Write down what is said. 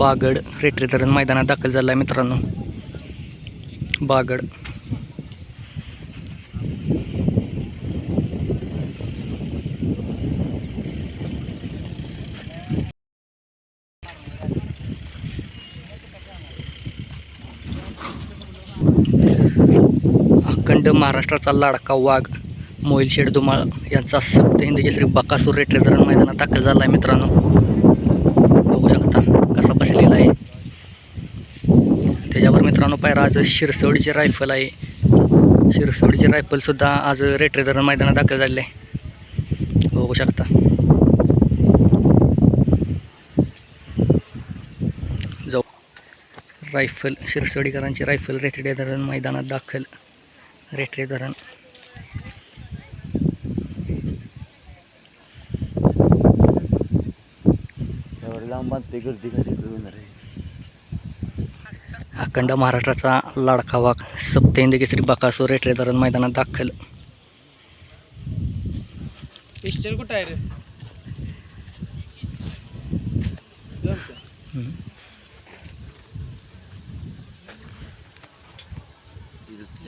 बागड रेटरे धरण मैदानात दाखल झाला आहे मित्रांनो. बागड. अखंड महाराष्ट्राचा लाडका वाघ मोहिल शेड धुमाळ यांचा सप्त हिंदी केसरी बकासूर रेटरे धरण मैदानात दाखल झाला आहे मित्रांनो. शकता बसलेला आहे. त्याच्यावर मित्रांनो पायरा आज शिरसवडीची रायफल आहे. शिरसवडीची रायफलसुद्धा आज रेटरे धरण मैदानात दाखल झालेलं आहे. बघू शकता. जाऊ. रायफल शिरसवडीकरांची रायफल रेटरे धरण मैदानात दाखल. रेटरे धरण अखंड महाराष्ट्राचा लाडका वाघ सप्तेंद्र केसरी बकासो रेटरे धरण मैदानात दाखल. कुठं आहे रे?